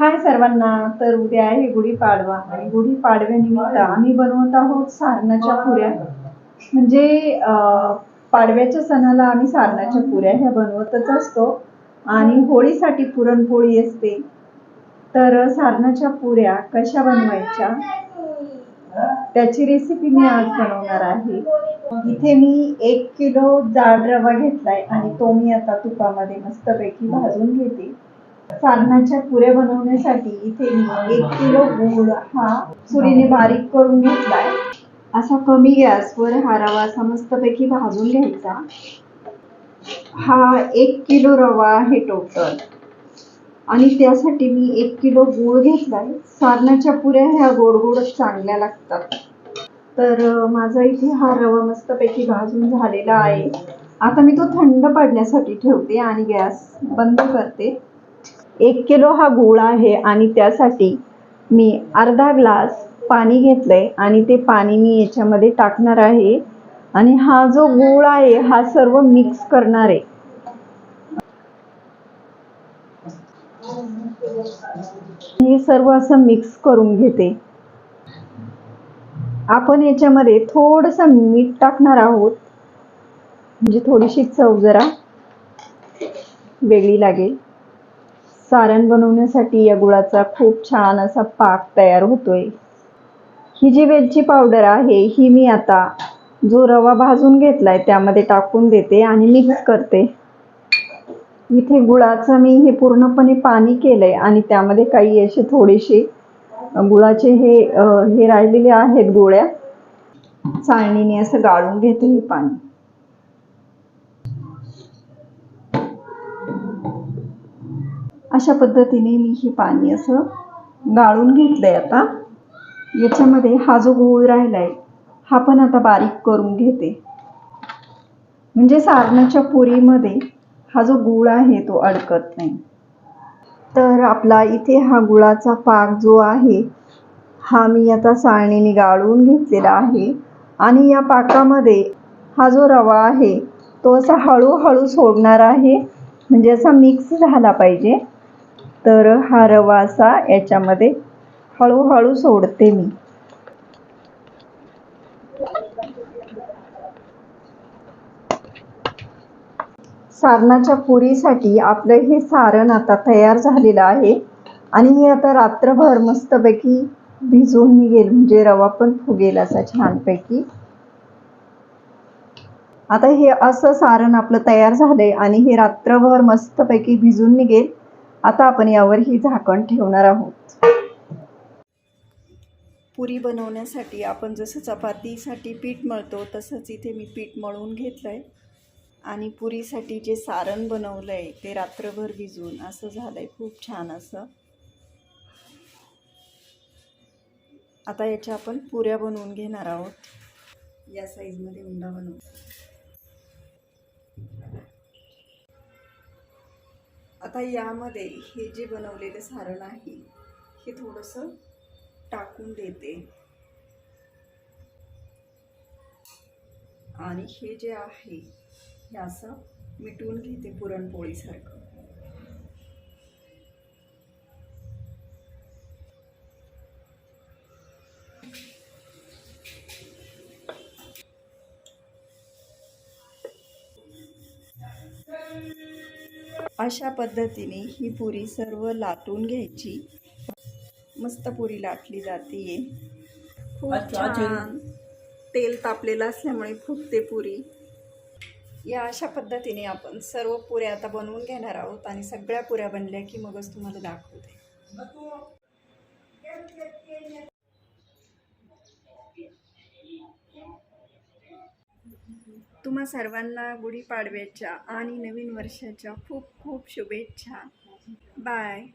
हाय सर्वांना तर उद्या आहे गुढीपाडवा आणि गुढीपाडव्यानिमित्त आम्ही बनवत आहोत सारणाच्या पुऱ्या. म्हणजे पाडव्याच्या सणाला आम्ही सारणाच्या पुऱ्या ह्या बनवतच असतो आणि होळीसाठी पुरणपोळी असते. तर सारणाच्या पुऱ्या कशा बनवायच्या त्याची रेसिपी मी आज बनवणार आहे. इथे मी एक किलो जाड रवा घेतलाय आणि तो मी आता तुपामध्ये मस्तपैकी भाजून घेते. सारणाच्या पुऱ्या बनवण्यासाठी इथे मी एक किलो गूळ हा सुरीने बारीक करून घेतलाय. असा कमी गॅसवर हा रवा असा मस्तपैकी भाजून घ्यायचा. हा एक किलो रवा आहे टोटल आणि त्यासाठी मी एक किलो गूळ घेतलाय. सारणाच्या पुऱ्या ह्या गोड गोड चांगल्या लागतात. तर माझा इथे हा रवा मस्तपैकी भाजून झालेला आहे. आता मी तो थंड पडण्यासाठी ठेवते आणि गॅस बंद करते. एक किलो हा गूळ आहे आणि त्यासाठी मी अर्धा ग्लास पाणी घेतलंय आणि ते पाणी मी याच्यामध्ये टाकणार आहे. आणि हा जो गूळ आहे हा सर्व मिक्स करणार आहे. हे सर्व असं मिक्स करून घेते. आपण याच्यामध्ये थोडस मीठ टाकणार आहोत. म्हणजे थोडीशी चव जरा वेगळी लागेल. सारण बनवण्यासाठी या गुळाचा खूप छान असा पाक तयार होतोय. ही जी वेलची पावडर आहे ही मी आता जो रवा भाजून घेतलाय त्यामध्ये टाकून देते आणि मिक्स करते. इथे गुळाचं मी हे पूर्णपणे पाणी केलंय आणि त्यामध्ये काही असे थोडेसे गुळाचे हे हे राहिलेले आहेत गोळ्या. चाळणीने असं गाळून घेते हे पाणी. अशा पद्धतीने मी हे पाणी असं गाळून घेतलं आहे आता. याच्यामध्ये हा जो गूळ राहिला आहे हा पण आता बारीक करून घेते. म्हणजे सारणाच्या पुरीमध्ये हा जो गूळ आहे तो अडकत नाही. तर आपला इथे हा गुळाचा पाक जो आहे हा मी आता सारणीने गाळून घेतलेला आहे. आणि या पाकामध्ये हा जो रवा आहे तो असा हळूहळू सोडणार आहे. म्हणजे असा मिक्स झाला पाहिजे. तर हा रवा असा याच्यामध्ये हळूहळू सोडते मी. सारणाच्या पुरीसाठी आपलं हे सारण आता तयार झालेलं आहे. आणि हे आता रात्रभर मस्तपैकी भिजून निघेल. म्हणजे रवा पण फुगेल असा छानपैकी. आता हे असं सारण आपलं तयार झालंय आणि हे रात्रभर मस्तपैकी भिजून निघेल. आता आपण यावर ही झाकण ठेवणार आहोत. पुरी बनवण्यासाठी आपण जसं चपातीसाठी पीठ मळतो तसंच इथे मी पीठ मळून आहे आणि पुरीसाठी जे सारण बनवलं आहे ते रात्रभर भिजून असं झालं आहे खूप छान असं. आता याच्या आपण पुऱ्या बनवून घेणार आहोत. या साईजमध्ये उंडा बनवू. आता यामध्ये हे जे बनवलेलं सारण आहे हे थोडंसं टाकून देते. आणि हे जे आहे हे असं मिटून घेते पुरणपोळीसारखं. अशा पद्धतीने ही पुरी सर्व लाटून घ्यायची. मस्त पुरी लाटली जाते खूप छान. तेल तापलेलं असल्यामुळे फुगते पुरी. या अशा पद्धतीने आपण सर्व पुऱ्या आता बनवून घेणार आहोत आणि सगळ्या पुऱ्या बनल्या की मगच तुम्हाला दाखवते. तुम्हा सर्वांना गुढीपाडव्याच्या आणि नवीन वर्षाच्या खूप खूप शुभेच्छा. बाय